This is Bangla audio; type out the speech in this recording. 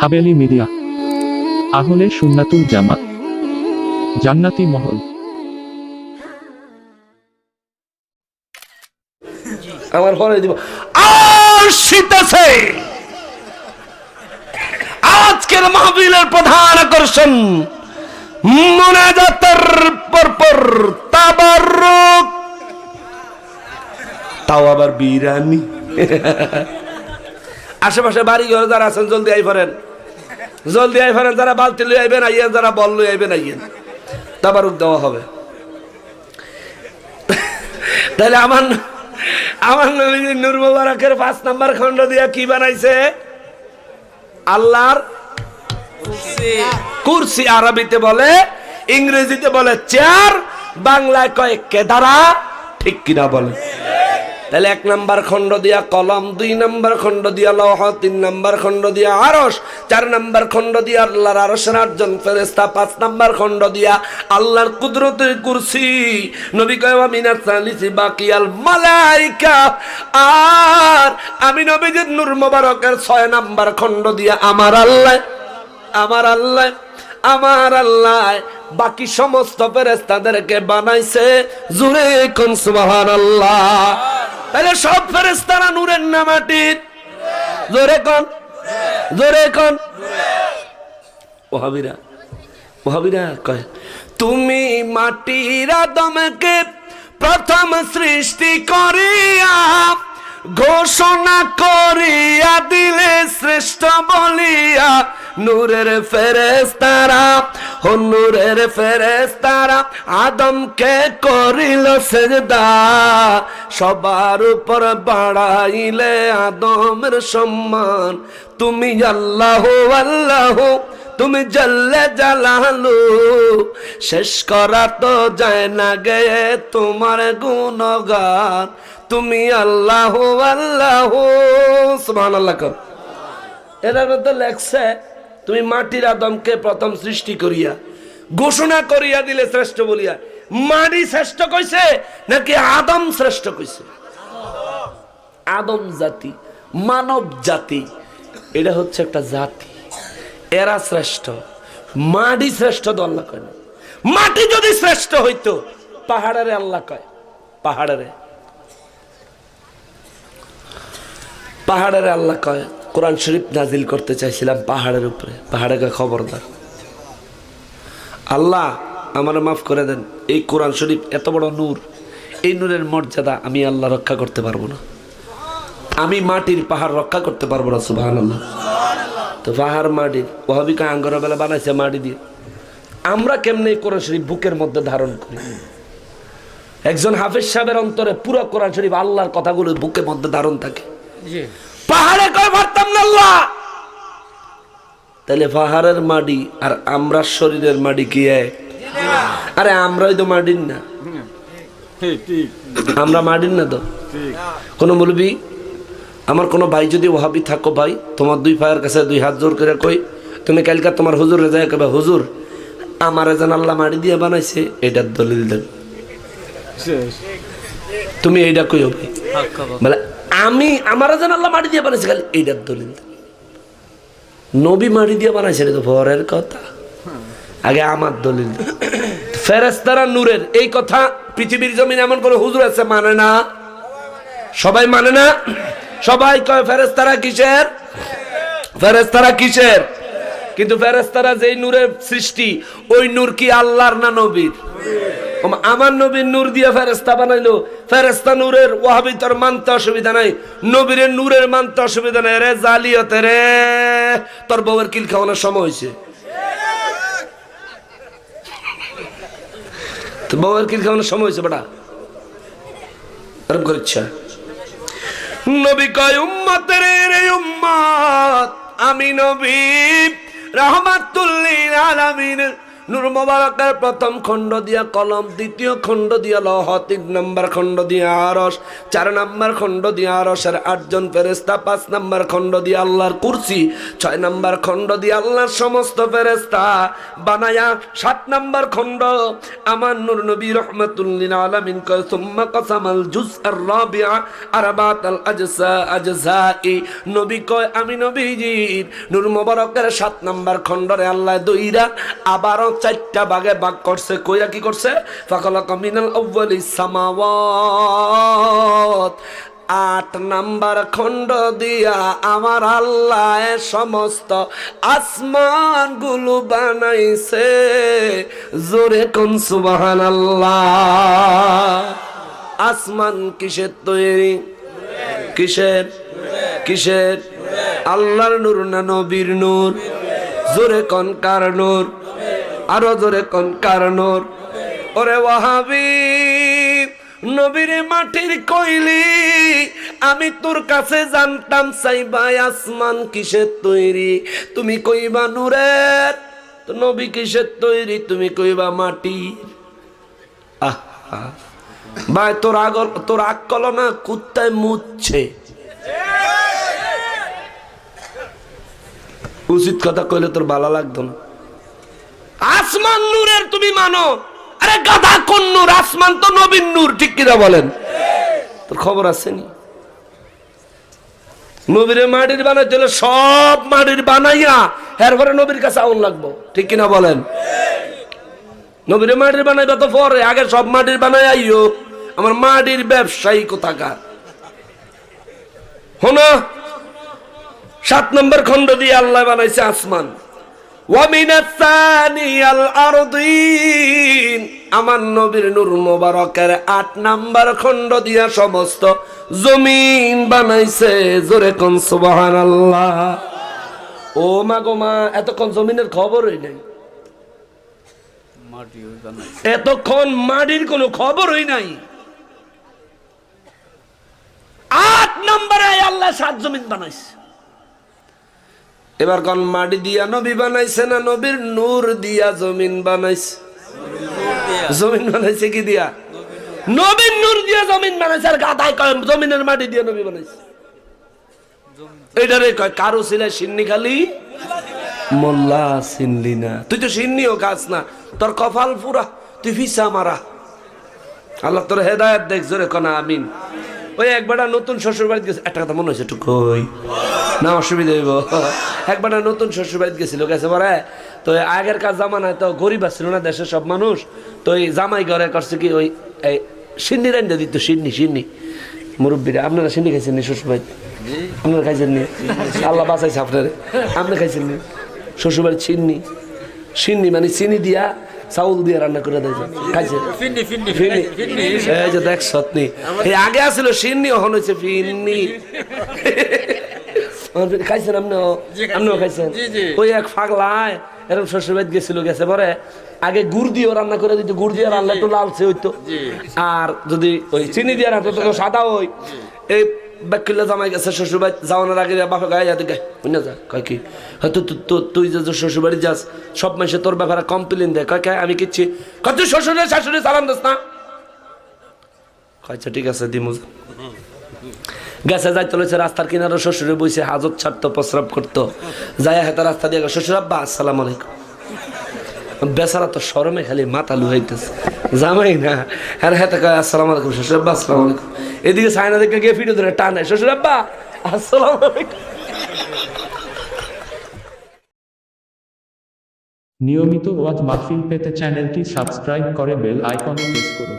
হাবেলি মিডিয়া। আহলে সুন্নাতুল জামাত। জান্নাতি মহল। আমার পরে দিব। আর শীতেছে। আজকের মাহবিলের প্রধান আকর্ষণ মোনাজাতের পরপর তাবারুক তাও আবার বিরানি আশেপাশে বাড়ি ঘর যারা আছেন জলদি আই ফেরেন। জলদি আই ফেরেন যারা বালতি লই আইবেন আইয়েন যারা বল লই আইবেন আইয়েন তাবারুক দেওয়া হবে। তাহলে আমার আমার নবীজি নূর মুবারকের পাঁচ নাম্বার খণ্ড দিয়া কি বানাইছে? আল্লাহর কুরসি আরবিতে বলে ইংরেজিতে বলে চেয়ার বাংলায় কয় কেদারা ঠিক কিনা বলে। তাহলে এক নাম্বার খণ্ড দিয়া কলম, দুই নাম্বার খণ্ড দিয়া লৌহ, তিন নাম্বার খণ্ড দিয়া আরস চার নাম্বার খণ্ড দিয়া আল্লাহর আরসের আটজন ফেরেস্তা পাঁচ নাম্বার খণ্ড দিয়া আল্লাহর কুদরতের কুরসি। নবী কয় মিনাত সালিসি বাকিয়াল মালাইকা। আর আমি নবীজির নূর মোবারকের ছয় নাম্বার খণ্ড দিয়া আমার আল্লাহ আমার আল্লাহ আমার আল্লাহ। বাকি সমস্ত ফেরেস্তাদেরকে বানাইছে জুড়ে কোন সুবাহান আল্লাহ তাহলে সব ফেরেস্তারা নূরের না মাটির জোরে কোন? জোরে কোন? ওহাবিরা ওহাবিরা কয়, তুমি মাটির আদমকে প্রথম সৃষ্টি করিয়া ঘোষণা করিয়া দিলে শ্রেষ্ঠ বলিয়া নূরের ফেরেস্তারা ও নূরের ফেরেস্তারা আদমকে করিল সেজদা। সবার উপর বাড়াইলে আদমের সম্মান। তুমি আল্লাহ আল্লাহ, তুমি জল্লে জালালু। শেষ করা তো যায় না গে তোমার গুণগান। তুমি আল্লাহ আল্লাহ সুবহান আল্লাহ মধ্যে লেখছে তুমি মাটির আদমকে প্রথম সৃষ্টি করিয়া, ঘোষণা করিয়া দিলে শ্রেষ্ঠ বলিয়া, মাটি শ্রেষ্ঠ কইছে নাকি আদম শ্রেষ্ঠ কইছে? আদম জাতি, মানব জাতি, এটা হচ্ছে একটা জাতি। এরা শ্রেষ্ঠ। মাটি শ্রেষ্ঠ তো আল্লাহ কয় না। মাটি যদি শ্রেষ্ঠ হইতো, পাহাড়ের আল্লাহ কয়, পাহাড়ের। পাহাড়ের আল্লাহ কয় কোরআন শরীফ নাজিল করতে চাইছিলাম পাহাড়ের উপরে। পাহাড়ে কয় খবরদার। আল্লাহ আমার মাফ করে দেন এই কোরআন শরীফ এত বড় নূর এই নূরের মর্যাদা আমি আল্লাহ রক্ষা করতে পারব না। আমি মাটির পাহাড় রক্ষা করতে পারব না সুবাহ আল্লাহ তো পাহাড় মাটির ওহাবিকা আঙ্গর বেলা বানাইছে মাটি দিয়ে। আমরা কেমনে কোরআন শরীফ বুকের মধ্যে ধারণ করি? একজন হাফিজ সাহেবের অন্তরে পুরো কোরআন শরীফ আল্লাহর কথাগুলো বুকের মধ্যে ধারণ থাকে। পাহাড়ে কয় আল্লাহ। তাহলে পাহাড়ের মাটি আর আমরা শরীরের মাটি কি এক? আরে আমরাই তো মাটির না। আমরা মাটির না তো? কোন বলবি আমার কোনো ভাই যদি ওহাবি থাকো ভাই তোমার দুই পায়ের কাছে দুই হাত জোর করে কই তুমি কালকা তোমার হুজুর যায় কবে? হুজুর আমার এজন আল্লাহ মাটি দিয়ে বানাইছে এটার দলিল দেন। তুমি এইটা কইও ভাই। বলে আমি, আমার যেন আল্লাহ মাটি দিয়ে বানাইছে, খালি এইটার দলিল। নবী মাটি দিয়ে বানাইছে এটা তো পরের কথা। আগে আমার দলিল। ফেরেস্তারা নূরের, এই কথা পৃথিবীর জমিন এমন করে হুজুর আছে মানে না? সবাই মানে না? সবাই কয় ফেরেস্তারা কিসের? ফেরেস্তারা কিসের? কিন্তু ফেরেস্তারা যেই নূরের সৃষ্টি, ওই নূর কি আল্লাহর না নবীর? আমার নবীর নূর দিয়ে ফেরেস্তা বানাইলো। ফেরেস্তা নূরের ওয়াহাবি তোর মানতে অসুবিধা নাই। নবীরের নূরের মানতে অসুবিধা নাই। রে জালিয়তে, রে। তোর বউয়ের কিল খাওয়ানোর সময় হয়েছে। তো বউয়ের কিল খাওয়ানোর সময় হয়েছে, বেটা। এরকম করে ইচ্ছা। নবী কয়, উম্মতের রে উম্মত, আমি নবী। রহমাতুল্লিল আলামিন। নূর মোবারকের প্রথম খণ্ড দিয়া কলম, দ্বিতীয় খণ্ড দিয়া লহ, তিন নম্বর খণ্ড দিয়া আরস চার নম্বর খণ্ড দিয়া আরসের আটজন ফেরেস্তা পাঁচ নম্বর খণ্ড দিয়া আল্লাহর কুরসি, ছয় নম্বর খণ্ড দিয়া আল্লাহর সমস্ত ফেরেস্তা বানায়া, সাত নম্বর খণ্ড, আমার নূর নবী রহমতুল্লিন আলামিন কয়, সুম্মা কাসামাল জুজ আর আরবাত আল আজসা আজসাই। নবী কয়, আমি নবীজি নূর মোবারকের সাত নম্বর খণ্ডরে আল্লাহ দইরা আবারও চারটা ভাগে ভাগ করছে, কইরা কি করছে? ফাকলা কমিনাল আউয়ালি সামাওয়াত। আট নাম্বার খণ্ড দিয়া আমার আল্লাহ সমস্ত আসমানগুলো বানাইছে। জোরে কোন সুবাহান আসমান কিসের তৈরি? কিসের? কিসের? আল্লাহর নূর না নবীর নূর? জোরে কন কার নূর? আরও জোরে কন কার নূর ওরে ওয়াহাবি, নবীর মাটির কইলি, আমি তোর কাছে জানতাম সাইবাই আসমান কিসের তৈরি? তুমি কইবা নূরের? নবী কিসের তৈরি? তুমি কইবা মাটি আহ, ভাই, তোর আগল, তোর আগ কলনা কুত্তায় মুচ্ছে। উচিত কথা কইলে তোর ভালো লাগতো না। আসমান নূরের তুমি মানো। আরে গাধা কোন নূর, আসমান তো নবীন নূর, ঠিক কিনা বলেন? তোর খবর আছে নি নবীরে মাটির বানাইতে হলে সব মাটির বানাইয়া এরপরে নবীর কাছে আউন লাগবো, ঠিক কিনা বলেন? নবীরে মাটির বানাইবা তো পরে, আগে সব মাটির বানাই আইও। আমার মাটির ব্যবসায়ী কোথাকার? হনো সাত নম্বর খণ্ড দিয়ে আল্লাহ বানাইছে আসমান। আমার নবীর নূর মোবারকের আট নাম্বার খণ্ড দিয়া সমস্ত জমিন বানাইছে জোরে কোন সুবহানাল্লাহ। ও মা গো মা এতক্ষণ জমিনের খবরই নাই। এতক্ষণ মাটির কোনো খবরই নাই। আট নম্বরে আল্লাহ সাত জমিন বানাইছে। এবার কোন মাটি দিয়া নবী বানাইছে না নবীর নূর দিয়া জমিন বানাইছে? জমিন বানাইছে কি দিয়া? নবীর নূর দিয়া জমিন বানাইছে। আর গাদায় জমিনের মাটি দিয়া নবী বানাইছে। এইটারে কয়, কারও ছিলে সিন্নি খালি? মোল্লা সিনলি না। তুই তো সিন্নিও কাজ না। তোর কপাল পুরা, তুই ফিসা মারা। আল্লাহ তোর হেদায়ত দেখ, জোরে কনা, আমিন। ওই একবার নতুন শ্বশুর বাড়িতে গেছে। একটা কথা মনে হয়েছে, একটু কই। না অসুবিধা হইব। একবার নতুন শ্বশুর বাড়িতে গেছিল গেছে পরে। তো এই আগের কাজ জামানায় তো গরিব আসছিল না দেশের সব মানুষ। তো ওই জামাই ঘরে করছে কি ওই এই সিন্নি রান্না দিত সিন্নি সিন্নি। মুরব্বীরা আপনারা সিন্নি খাইছেন নি শ্বশুর বাড়িতে? আপনারা খাইছেন নি? আল্লাহ বাঁচাইছে আপনারে। আপনি খাইছেন নি? শ্বশুর বাড়ির সিন্নি। সিন্নি মানে চিনি দিয়া চাউল দিয়ে রান্না করে দেয় খাইছে? এই যে দেখ সতনি। এই আগে আসছিল সিন্নি এখন হয়েছে ফিন্নি। খাইছেন আপনিও আপনিও খাইছেন। ওই এক ফাগলায় এরকম শ্বশুর বাড়ি গেছিল গেছে পরে আগে গুড় দিয়ে রান্না করে দিত গুড় দিয়ে রান্না একটু লালচে হইতো। আর যদি ওই চিনি দিয়ে রান্না তো সাদা ওই। এই জামাই গেছে শ্বশুর বাড়ি যাওয়ানোর আগে বাপে গায়ে যাতে গায়ে বুঝনা যা? কয় কি? হয়তো তুই যে শ্বশুরবাড়ি যাস সব মানুষে তোর ব্যাপারে কমপ্লেন দেয়। কয় কয় আমি কিচ্ছি কয় তুই শ্বশুরে শাশুড়ি সালাম দিস না? আচ্ছা ঠিক আছে দিমু গেছে যাই চলেছে রাস্তার কিনারে শ্বশুরে বইছে, হাজত ছাড়তো, প্রস্রাব করতো। যাই হেতা রাস্তা দিয়ে শ্বশুর আব্বা, আসসালাম আলাইকুম। বেচারা তো শরমে খালি মাথা লুহাইতেছে। জামাই না হ্যাঁ হেতে কয়, আসসালাম আলাইকুম, শ্বশুর আব্বা, আসসালাম আলাইকুম। এদিকে সাইনা দেখে গিয়ে ফিরে ধরে টানে, শ্বশুর আব্বা, আসসালাম আলাইকুম। নিয়মিত ওয়াজ মাহফিল পেতে চ্যানেলটি সাবস্ক্রাইব করে বেল আইকনে প্রেস করুন।